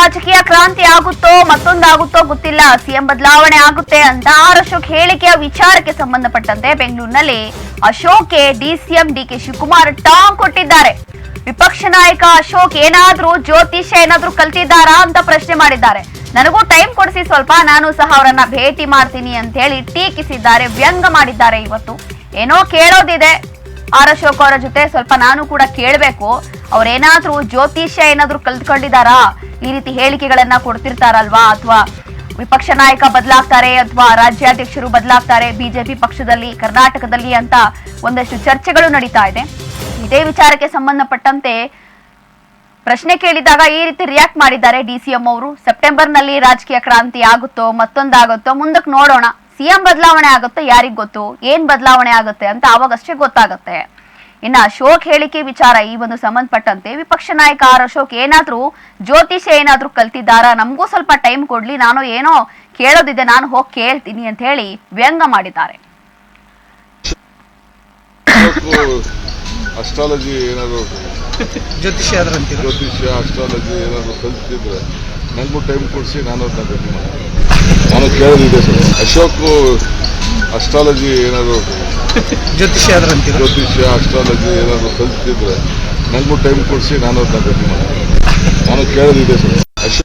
ರಾಜಕೀಯ ಕ್ರಾಂತಿ ಆಗುತ್ತೋ, ಮತ್ತೊಂದಾಗುತ್ತೋ ಗೊತ್ತಿಲ್ಲ. ಸಿಎಂ ಬದಲಾವಣೆ ಆಗುತ್ತೆ ಅಂತ ಆರ್ ಅಶೋಕ್ ಹೇಳಿಕೆಯ ವಿಚಾರಕ್ಕೆ ಸಂಬಂಧಪಟ್ಟಂತೆ ಬೆಂಗಳೂರಿನಲ್ಲಿ ಅಶೋಕ್ಗೆ ಡಿಸಿಎಂ ಡಿಕೆ ಶಿವಕುಮಾರ್ ಟಾಂಗ್ ಕೊಟ್ಟಿದ್ದಾರೆ. ವಿಪಕ್ಷ ನಾಯಕ ಅಶೋಕ್ ಏನಾದ್ರೂ ಜ್ಯೋತಿಷ್ಯ ಏನಾದ್ರೂ ಕಲ್ತಿದ್ದಾರಾ ಅಂತ ಪ್ರಶ್ನೆ ಮಾಡಿದ್ದಾರೆ. ನನಗೂ ಟೈಮ್ ಕೊಡಿಸಿ ಸ್ವಲ್ಪ, ನಾನು ಸಹ ಅವರನ್ನ ಭೇಟಿ ಮಾಡ್ತೀನಿ ಅಂತ ಹೇಳಿ ಟೀಕಿಸಿದ್ದಾರೆ ವ್ಯಂಗ ಮಾಡಿದ್ದಾರೆ ಇವತ್ತು. ಏನೋ ಕೇಳೋದಿದೆ. ಆರ್ ಅಶೋಕ್ ಅವರ ಜೊತೆ ಸ್ವಲ್ಪ ನಾನು ಕೂಡ ಕೇಳಬೇಕು. ಅವ್ರೇನಾದ್ರೂ ಜ್ಯೋತಿಷ್ಯ ಏನಾದ್ರೂ ಕಲ್ತ್ಕೊಂಡಿದಾರಾ ಈ ರೀತಿ ಹೇಳಿಕೆಗಳನ್ನ ಕೊಡ್ತಿರ್ತಾರಲ್ವಾ? ಅಥವಾ ವಿಪಕ್ಷ ನಾಯಕ ಬದಲಾಗ್ತಾರೆ, ಅಥವಾ ರಾಜ್ಯಾಧ್ಯಕ್ಷರು ಬದಲಾಗ್ತಾರೆ, ಬಿಜೆಪಿ ಪಕ್ಷದಲ್ಲಿ, ಕರ್ನಾಟಕದಲ್ಲಿ ಅಂತ ಒಂದಷ್ಟು ಚರ್ಚೆಗಳು ನಡೀತಾ ಇದೆ. ಇದೇ ವಿಚಾರಕ್ಕೆ ಸಂಬಂಧಪಟ್ಟಂತೆ ಪ್ರಶ್ನೆ ಕೇಳಿದಾಗ ಈ ರೀತಿ ರಿಯಾಕ್ಟ್ ಮಾಡಿದ್ದಾರೆ ಡಿಸಿಎಂ ಅವರು. ಸೆಪ್ಟೆಂಬರ್ನಲ್ಲಿ ರಾಜಕೀಯ ಕ್ರಾಂತಿ ಆಗುತ್ತೋ, ಮತ್ತೊಂದಾಗುತ್ತೋ ಮುಂದಕ್ಕೆ ನೋಡೋಣ. ಸಿಎಂ ಬದಲಾವಣೆ ಆಗುತ್ತೆ ಯಾರಿಗ್ ಗೊತ್ತು? ಏನ್ ಬದಲಾವಣೆ ಆಗುತ್ತೆ ಅಂತ ಅವಾಗಷ್ಟೇ ಗೊತ್ತಾಗುತ್ತೆ. ಇನ್ನ ಅಶೋಕ್ ಹೇಳಿಕೆ ವಿಚಾರ ಈ ಒಂದು ಸಂಬಂಧಪಟ್ಟಂತೆ ವಿಪಕ್ಷ ನಾಯಕ ಆರ್ ಅಶೋಕ್ ಏನಾದ್ರೂ ಜ್ಯೋತಿಷ್ಯ ಏನಾದ್ರೂ ಕಲ್ತಿದ್ದಾರ? ನಮಗೂ ಸ್ವಲ್ಪ ಟೈಮ್ ಕೊಡ್ಲಿ ನಾನು ಏನೋ ಕೇಳೋದಿದೆ ನಾನು ಹೋಗಿ ಕೇಳ್ತೀನಿ ಅಂತ ಹೇಳಿ ವ್ಯಂಗ್ಯ ಮಾಡಿದ್ದಾರೆ. ಅಸ್ಟ್ರಾಲಜಿ ಏನಾದ್ರು ಜ್ಯೋತಿಷ್ಯ ಅಸ್ಟ್ರಾಲಜಿ ಏನಾದ್ರು ಕಲ್ತಿದ್ರೆ ನನಗೂ ಟೈಮ್ ಕೊಡಿಸಿ ನಾನು ಅದನ್ನ ಭೇಟಿ ಮಾಡ್ತೀನಿ. ನಾನು ಕೇಳೋದಿದೆ ಸರ್. ಅಶೋಕ್ ಅಸ್ಟ್ರಾಲಜಿ ಏನಾದ್ರು ಜ್ಯೋತಿಷ್ಯ ಜ್ಯೋತಿಷ ಜ್ಯೋತಿಷ್ಯ ಅಸ್ಟ್ರಾಲಜಿ ಏನಾದ್ರು ಕಲ್ತಿದ್ರೆ ನನಗೂ ಟೈಮ್ ಕೊಡಿಸಿ ನಾನು ಅದನ್ನ ಭೇಟಿ ಮಾಡ್ತೀನಿ. ನಾನು ಕೇಳೋದಿದೆ ಸರ್.